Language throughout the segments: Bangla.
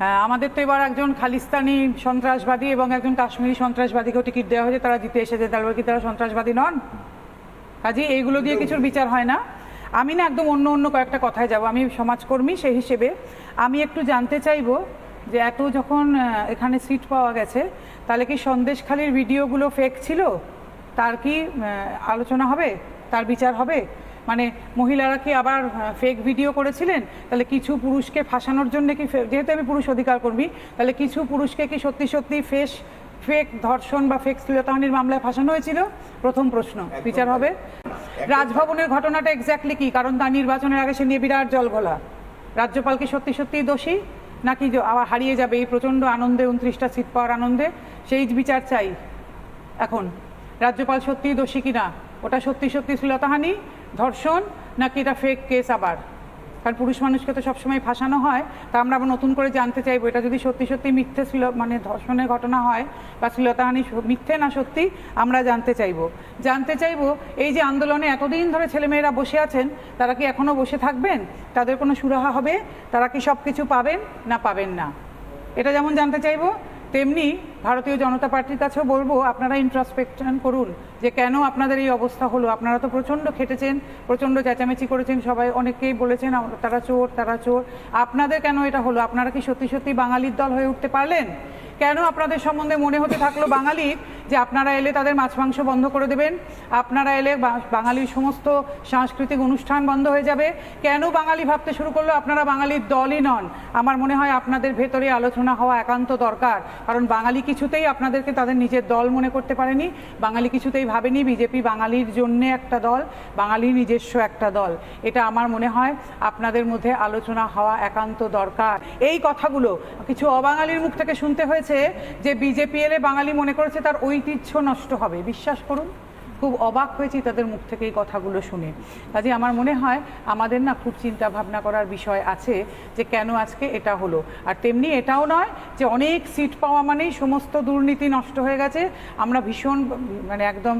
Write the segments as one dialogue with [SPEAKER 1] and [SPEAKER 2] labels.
[SPEAKER 1] হ্যাঁ, আমাদের তো এবার একজন খালিস্তানি সন্ত্রাসবাদী এবং একজন কাশ্মীরি সন্ত্রাসবাদীকেও টিকিট দেওয়া হয়েছে তারা জিতে এসেছে। তারপর কি তারা সন্ত্রাসবাদী নন? কাজে এইগুলো দিয়ে কিছুর বিচার হয় না। আমি না একদম অন্য অন্য কয়েকটা কথায় যাব। আমি সমাজকর্মী সেই হিসেবে আমি একটু জানতে চাইব যে এত যখন এখানে সিট পাওয়া গেছে তাহলে কি সন্দেশখালির ভিডিওগুলো ফেক ছিল? তার কি আলোচনা হবে? তার বিচার হবে? মানে মহিলারা কি আবার ফেক ভিডিও করেছিলেন? তাহলে কিছু পুরুষকে ফাঁসানোর জন্য কি যেহেতু আমি পুরুষ অধিকার কর্মী তাহলে কিছু পুরুষকে কি সত্যি সত্যি ফেস ফেক ধর্ষণ বা ফেক শ্লীলতাহানির মামলায় ফাঁসানো হয়েছিল? প্রথম প্রশ্ন বিচার হবে? রাজভবনের ঘটনাটা এক্স্যাক্টলি কি? কারণ তার নির্বাচনের আগে সে নিয়ে বিরাট জলঘোলা রাজ্যপাল কি সত্যি সত্যিই দোষী? নাকি আবার হারিয়ে যাবে? এই প্রচণ্ড আনন্দে উনত্রিশটা সিট পাওয়ার আনন্দে। সেই বিচার চাই। এখন রাজ্যপাল সত্যিই দোষী কিনা? ওটা সত্যি সত্যি শ্লীলতাহানি ধর্ষণ নাকি এটা ফেক কেস আবার? কারণ পুরুষ মানুষকে তো সবসময় ফাঁসানো হয়, তা আমরা আবার নতুন করে জানতে চাইব, এটা যদি সত্যি সত্যি মিথ্যে ছিল মানে ধর্ষণের ঘটনা হয় বা শ্লীলতাহানি মিথ্যে না সত্যি, আমরা জানতে চাইব। জানতে চাইব, এই যে আন্দোলনে এতদিন ধরে ছেলেমেয়েরা বসে আছেন, তারা কি এখনও বসে থাকবেন? তাদের কোনো সুরাহা হবে? তারা কি সব কিছু পাবেন না পাবেন না? এটা যেমন জানতে চাইব তেমনি ভারতীয় জনতা পার্টির কাছেও বলব, আপনারা ইন্ট্রাসপেকশন করুন যে কেন আপনাদের এই অবস্থা হলো। আপনারা তো প্রচণ্ড খেটেছেন, প্রচণ্ড চেঁচামেচি করেছেন, সবাই অনেকেই বলেছেন তারা চোর তারা চোর। আপনাদের কেন এটা হলো? আপনারা কি সত্যি সত্যি বাঙালির দল হয়ে উঠতে পারলেন? কেন আপনাদের সম্বন্ধে মনে হতে থাকল বাঙালির যে আপনারা এলে তাদের মাছ মাংস বন্ধ করে দেবেন, আপনারা এলে বাঙালির সমস্ত সাংস্কৃতিক অনুষ্ঠান বন্ধ হয়ে যাবে। কেন বাঙালি ভাবতে শুরু করল? আপনারা বাঙালির দলই নন। আমার মনে হয় আপনাদের ভেতরে আলোচনা হওয়া একান্ত দরকার। কারণ বাঙালি কিছুতেই আপনাদেরকে তাদের নিজের দল মনে করতে পারেনি। বাঙালি কিছুতেই ভাবেনি বিজেপি বাঙালির জন্যে একটা দল বাঙালির নিজস্ব একটা দল। এটা আমার মনে হয় আপনাদের মধ্যে আলোচনা হওয়া একান্ত দরকার। এই কথাগুলো কিছু অবাঙালির মুখ থেকে শুনতে হয়েছে যে বিজেপি এলে বাঙালি মনে করেছে তার ঐতিহ্য নষ্ট হবে। বিশ্বাস করুন। খুব অবাক হয়েছি তাদের মুখ থেকে এই কথাগুলো শুনে। কাজে আমার মনে হয় আমাদের না খুব চিন্তা ভাবনা করার বিষয় আছে যে কেন আজকে এটা হলো। আর তেমনি এটাও নয় যে অনেক সিট পাওয়া মানেই সমস্ত দুর্নীতি নষ্ট হয়ে গেছে। আমরা ভীষণ মানে একদম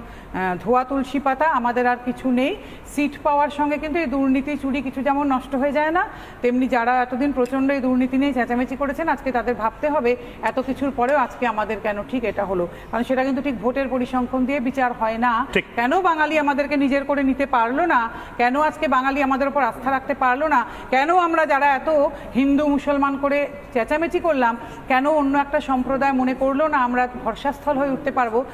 [SPEAKER 1] ধোয়া তুলসী পাতা, আমাদের আর কিছু নেই। সিট পাওয়ার সঙ্গে কিন্তু এই দুর্নীতি চুরি কিছু যেমন নষ্ট হয়ে যায় না, তেমনি যারা এতদিন প্রচণ্ড এই দুর্নীতি নিয়ে চেঁচামেচি করেছেন, আজকে তাদের ভাবতে হবে এত কিছুর পরেও আজকে আমাদের কেন ঠিক এটা হলো। কারণ সেটা কিন্তু ঠিক ভোটের পরিসংখ্যান দিয়ে বিচার হয় না। কেন বাঙালি আমাদেরকে নিজের করে নিতে পারল না? কেন আজকে বাঙালি আমাদের উপর আস্থা রাখতে পারল না? কেন আমরা যারা এত হিন্দু মুসলমান করে চেঁচামেচি করলাম, কেন অন্য একটা সম্প্রদায় মনে করল না আমরা ভরসাস্থল হয়ে উঠতে পারব?